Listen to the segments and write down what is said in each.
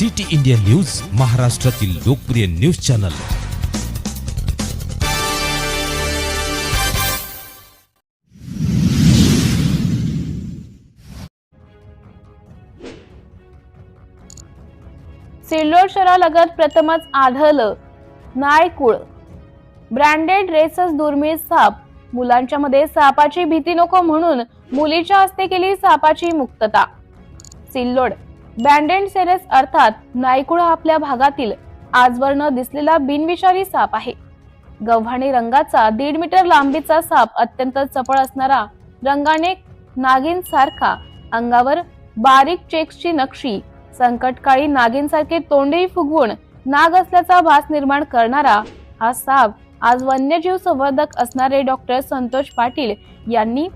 City India news महाराष्ट्रातील लोकप्रिय news channel. Sillod शहरालगत प्रथमच आढळलं. नायकुळ. ब्रँडेड रेसस दुर्मिळ साप. मुलांच्या मध्ये सापाची भीती नको म्हणून मुलीच्या हस्ते केली सापाची मुक्तता. सिल्लोड. बँडेड सेरेस अर्थात नायकुळ आपल्या भागातील आजवर न दिसलेला बिनविषारी साप आहे. गव्हाणी रंगाचा दीड मीटर लांबीचा साप अत्यंत चपळ असणारा रंगाने नागिन सारखा अंगावर बारीक चेक्सची नक्षी संकटकाळी नागिनसारखे तोंडही फुगवून नाग असल्याचा भास निर्माण करणारा हा साप आज वन्यजीव संवर्धक असणारे डॉक्टर संतोष पाटील यांनी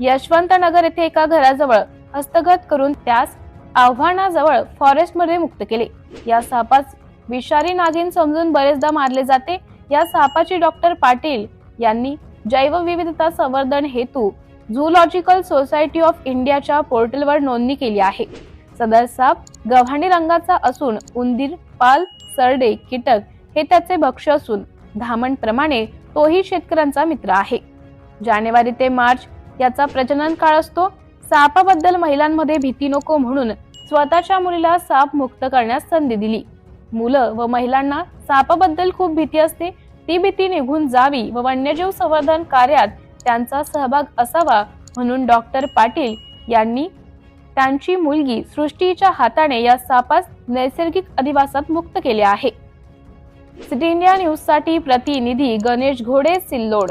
यशवंतनगर येथे एका घराजवळ हस्तगत करून त्यास आव्हानाजवळ फॉरेस्टमध्ये मुक्त केले. या सापास विषारी नागिन समजून बरेचदा मारले जाते. या सापाची डॉक्टर पाटील यांनी जैवविविधता संवर्धन हेतू झूलॉजिकल सोसायटी ऑफ इंडियाच्या पोर्टलवर नोंदणी केली आहे. सदर साप गव्हाणी रंगाचा असून उंदीर पाल सरडे कीटक हे त्याचे भक्ष्य असून धामणप्रमाणे तोही शेतकऱ्यांचा मित्र आहे. जानेवारी ते मार्च याचा प्रजनन काळ असतो. सापाबद्दल महिलांमध्ये भीती नको म्हणून स्वतःच्या मुलीला साप मुक्त करण्यास संधी दिली. मुलं व महिलांना सापाबद्दल खूप भीती असते. ती भीती निघून जावी व वन्यजीव संवर्धन कार्यात त्यांचा सहभाग असावा म्हणून डॉक्टर पाटील यांनी त्यांची मुलगी सृष्टीच्या हाताने या सापास नैसर्गिक अधिवासात मुक्त केले आहे. सिटी इंडिया न्यूजसाठी प्रतिनिधी गणेश घोडे सिल्लोड.